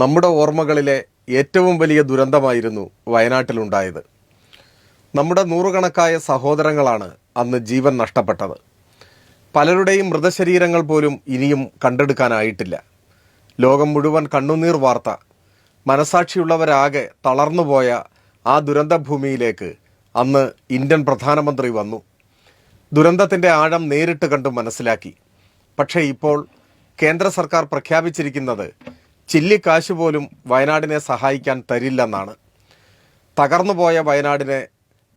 നമ്മുടെ ഓർമ്മകളിലെ ഏറ്റവും വലിയ ദുരന്തമായിരുന്നു വയനാട്ടിലുണ്ടായത്. നമ്മുടെ നൂറുകണക്കായ സഹോദരങ്ങളാണ് അന്ന് ജീവൻ നഷ്ടപ്പെട്ടത്. പലരുടെയും മൃതശരീരങ്ങൾ പോലും ഇനിയും കണ്ടെടുക്കാനായിട്ടില്ല. ലോകം മുഴുവൻ കണ്ണുനീർ വാർത്ത മനസാക്ഷിയുള്ളവരാകെ തളർന്നുപോയ ആ ദുരന്തഭൂമിയിലേക്ക് അന്ന് ഇന്ത്യൻ പ്രധാനമന്ത്രി വന്നു. ദുരന്തത്തിന്റെ ആഴം നേരിട്ട് കണ്ടു മനസ്സിലാക്കി. പക്ഷേ ഇപ്പോൾ കേന്ദ്ര സർക്കാർ പ്രഖ്യാപിച്ചിരിക്കുന്നത് ചില്ലിക്കാശ് പോലും വയനാടിനെ സഹായിക്കാൻ തരില്ലെന്നാണ്. തകർന്നുപോയ വയനാടിനെ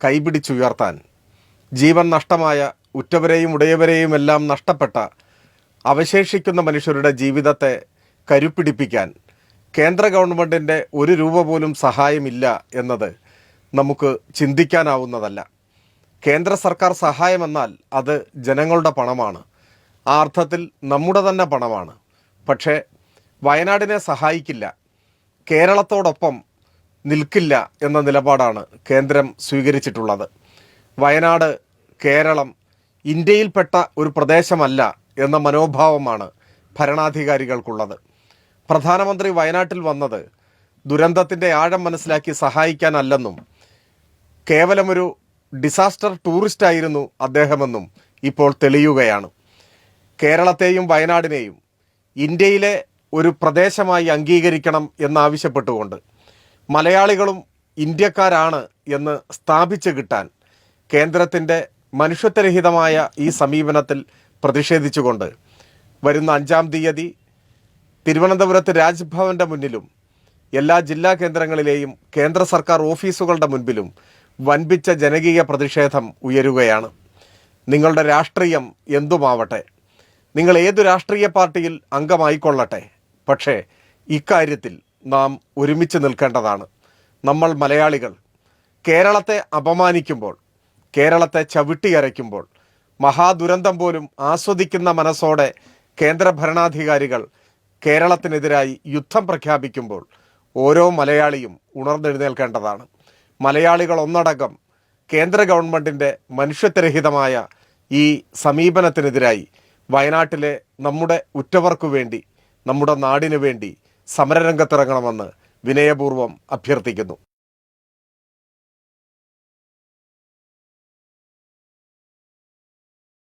കൈപിടിച്ചുയർത്താൻ ജീവൻ നഷ്ടമായ ഉറ്റവരെയും ഉടയവരെയും എല്ലാം നഷ്ടപ്പെട്ട അവശേഷിക്കുന്ന മനുഷ്യരുടെ ജീവിതത്തെ കരുപ്പിടിപ്പിക്കാൻ കേന്ദ്ര ഗവൺമെന്റിന്റെ ഒരു രൂപ പോലും സഹായമില്ല എന്നത് നമുക്ക് ചിന്തിക്കാനാവുന്നതല്ല. കേന്ദ്ര സർക്കാർ സഹായമെന്നാൽ അത് ജനങ്ങളുടെ പണമാണ്. ആ അർത്ഥത്തിൽ നമ്മുടെ തന്നെ പണമാണ്. പക്ഷേ വയനാടിനെ സഹായിക്കില്ല കേരളത്തോടൊപ്പം നിൽക്കില്ല എന്ന നിലപാടാണ് കേന്ദ്രം സ്വീകരിച്ചിട്ടുള്ളത്. വയനാട് കേരളം ഇന്ത്യയിൽപ്പെട്ട ഒരു പ്രദേശമല്ല എന്ന മനോഭാവമാണ് ഭരണാധികാരികൾക്കുള്ളത്. പ്രധാനമന്ത്രി വയനാട്ടിൽ വന്നത് ദുരന്തത്തിന്റെ ആഴം മനസ്സിലാക്കി സഹായിക്കാനല്ലെന്നും കേവലമൊരു ഡിസാസ്റ്റർ ടൂറിസ്റ്റ് ആയിരുന്നു അദ്ദേഹമെന്നും ഇപ്പോൾ തെളിയുകയാണ്. കേരളത്തെയും വയനാടിനെയും ഇന്ത്യയിലെ ഒരു പ്രദേശമായി അംഗീകരിക്കണം എന്നാവശ്യപ്പെട്ടുകൊണ്ട് മലയാളികളും ഇന്ത്യക്കാരാണ് എന്ന് സ്ഥാപിച്ചു കിട്ടാൻ കേന്ദ്രത്തിന്റെ മനുഷ്യത്വരഹിതമായ ഈ സമീപനത്തിൽ പ്രതിഷേധിച്ചുകൊണ്ട് വരുന്ന അഞ്ചാം തീയതി തിരുവനന്തപുരത്ത് രാജ്ഭവന്റെ മുന്നിലും എല്ലാ ജില്ലാ കേന്ദ്രങ്ങളിലെയും കേന്ദ്ര സർക്കാർ ഓഫീസുകളുടെ മുൻപിലും വൻപിച്ച ജനകീയ പ്രതിഷേധം ഉയരുകയാണ്. നിങ്ങളുടെ രാഷ്ട്രീയം എന്തുമാവട്ടെ? നിങ്ങൾ ഏതു രാഷ്ട്രീയ പാർട്ടിയിൽ അംഗമായിക്കൊള്ളട്ടെ? പക്ഷേ ഇക്കാര്യത്തിൽ നാം ഒരുമിച്ച് നിൽക്കേണ്ടതാണ്. നമ്മൾ മലയാളികൾ കേരളത്തെ അപമാനിക്കുമ്പോൾ കേരളത്തെ ചവിട്ടിയരയ്ക്കുമ്പോൾ മഹാദുരന്തം പോലും ആസ്വദിക്കുന്ന മനസ്സോടെ കേന്ദ്ര ഭരണാധികാരികൾ കേരളത്തിനെതിരായി യുദ്ധം പ്രഖ്യാപിക്കുമ്പോൾ ഓരോ മലയാളിയും ഉണർന്നെഴുന്നേൽക്കേണ്ടതാണ്. മലയാളികൾ ഒന്നടങ്കം കേന്ദ്ര ഗവൺമെന്റിന്റെ മനുഷ്യത്വരഹിതമായ ഈ സമീപനത്തിനെതിരായി വയനാട്ടിലെ നമ്മുടെ ഉറ്റവർക്കു വേണ്ടി നമ്മുടെ നാടിനു വേണ്ടി സമരരംഗത്തിറങ്ങണമെന്ന് വിനയപൂർവം അഭ്യർത്ഥിക്കുന്നു.